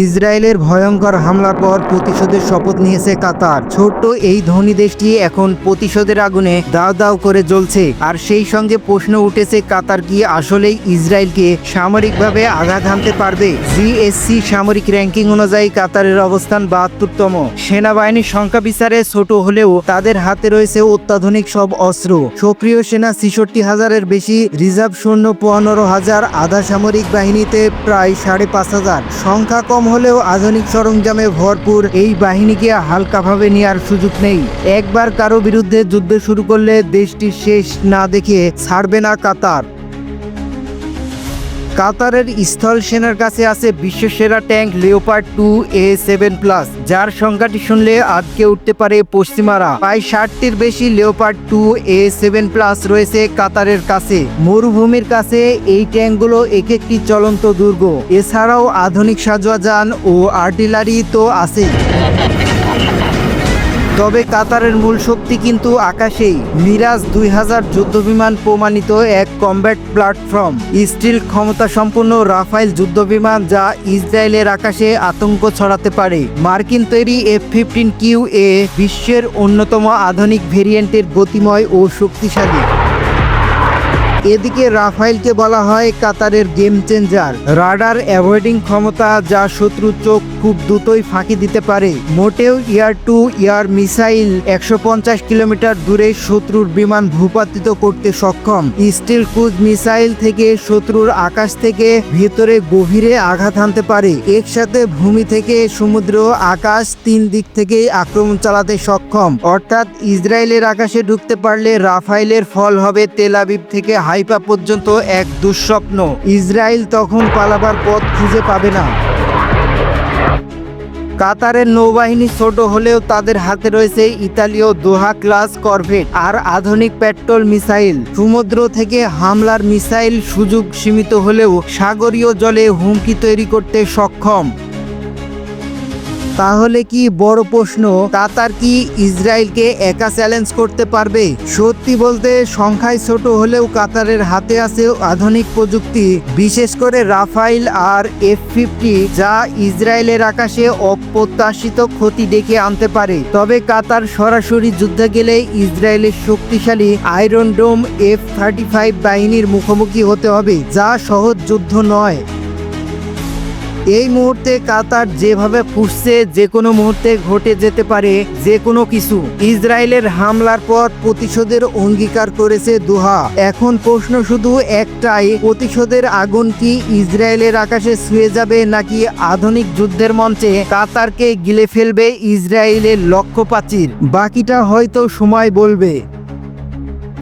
ইসরায়েলের ভয়ঙ্কর হামলার পর প্রতিশোধের শপথ নিয়েছে কাতার। ছোট্ট এই ধনী দেশটি এখন প্রতিশোধের আগুনে দাও দাও করে জ্বলছে। আর সেই সঙ্গে প্রশ্ন উঠেছে, কাতার কি আসলেই ইসরায়েলকে সামরিকভাবে আঘাত হানতে পারবে? জিএসসি সামরিক র্যাঙ্কিং অনুযায়ী কাতারের অবস্থান বাহাত্তরতম। সেনাবাহিনীর সংখ্যা বিচারে ছোট হলেও তাদের হাতে রয়েছে অত্যাধুনিক সব অস্ত্র। সক্রিয় সেনা ছেষট্টি হাজারের বেশি, রিজার্ভ সৈন্য পনেরো হাজার, আধা সামরিক বাহিনীতে প্রায় সাড়ে পাঁচ হাজার। সংখ্যা কম হলেও আধুনিক সরঞ্জামে ভরপুর, এই বাহিনীকে হালকাভাবে নেওয়ার সুযোগ নেই। একবার কারও বিরুদ্ধে যুদ্ধ শুরু করলে দেশটি শেষ না দেখে ছাড়বে না কাতার। কাতারের স্থল সেনার কাছে আছে বিশ্বসেরা tank Leopard two A seven plus যার সংখ্যাটি শুনলে আজকে উঠতে পারে পশ্চিমারা। প্রায় ষাটটির বেশি Leopard two A seven plus রয়েছে কাতারের কাছে। মরুভূমির কাছে এই ট্যাঙ্কগুলো এক একটি চলন্ত দুর্গ। এছাড়াও আধুনিক সাজোয়া যান ও আর্টিলারি তো আছেই। তবে কাতারের মূল শক্তি কিন্তু আকাশেই। মিরাজ দুই হাজার যুদ্ধবিমান প্রমাণিত এক কমব্যাট প্ল্যাটফর্ম। স্টিল ক্ষমতা সম্পন্ন রাফাইল যুদ্ধবিমান যা ইসরায়েলের আকাশে আতঙ্ক ছড়াতে পারে। মার্কিন তৈরি এফ ফিফটিন কিউ এ বিশ্বের অন্যতম আধুনিক ভেরিয়েন্টের গতিময় ও শক্তিশালী। এদিকে রাফাইলকে বলা হয় কাতারের গেম চেঞ্জার। রাডার অ্যাভয়েডিং ক্ষমতা যা শত্রুর চোখ খুব দ্রুতই ফাঁকি দিতে পারে। মোটেও ইয়ার টু ইয়ার মিসাইল একশো পঞ্চাশ কিলোমিটার দূরে শত্রুর বিমান ভূপাতিত করতে সক্ষম। স্টিল ক্রুজ মিসাইল থেকে শত্রুর আকাশ থেকে ভেতরে গভীরে আঘাত হানতে পারে। একসাথে ভূমি থেকে সমুদ্র, আকাশ তিন দিক থেকে আক্রমণ চালাতে সক্ষম। অর্থাৎ ইসরায়েলের আকাশে ঢুকতে পারলে রাফাইলের ফল হবে তেল আবিব থেকে হাইপা পর্যন্ত এক দুঃস্বপ্ন। ইসরায়েল তখন পালাবার পথ খুঁজে পাবে না। কাতারের নৌবাহিনী ছোট হলেও তাদের হাতে রয়েছে ইতালীয় দোহা ক্লাস করভেট আর আধুনিক পেট্রোল মিসাইল। সমুদ্র থেকে হামলার মিসাইল সুযোগ সীমিত হলেও সাগরীয় জলে হুমকি তৈরি করতে সক্ষম। তাহলে কি বড় প্রশ্ন কাতার কি ইসরায়েলকে একা চ্যালেঞ্জ করতে পারবে? সত্যি বলতে, সংখ্যায় ছোট হলেও কাতারের হাতে আছে আধুনিক প্রযুক্তি, বিশেষ করে রাফাইল আর এফ ফিফটি যা ইসরায়েলের আকাশে অপ্রত্যাশিত ক্ষতি ডেকে আনতে পারে। তবে কাতার সরাসরি যুদ্ধে গেলে ইসরায়েলের শক্তিশালী Iron Dome F thirty five বাহিনীর মুখোমুখি হতে হবে, যা সহজ যুদ্ধ নয়। এই মুহূর্তে কাতার যেভাবে ফুসছে যে কোনো মুহূর্তে ঘটে যেতে পারে যে কোনো কিছু। ইসরায়েলের হামলার পর প্রতিশোধের অঙ্গীকার করেছে দুহা। এখন প্রশ্ন শুধু একটাই, প্রতিশোধের আগুন কি ইসরায়েলের আকাশে ছুঁয়ে যাবে নাকি আধুনিক যুদ্ধের মঞ্চে কাতারকে গিলে ফেলবে ইসরায়েলের লক্ষ্য লক্ষ্যপ্রাচীর? বাকিটা হয়তো সময় বলবে।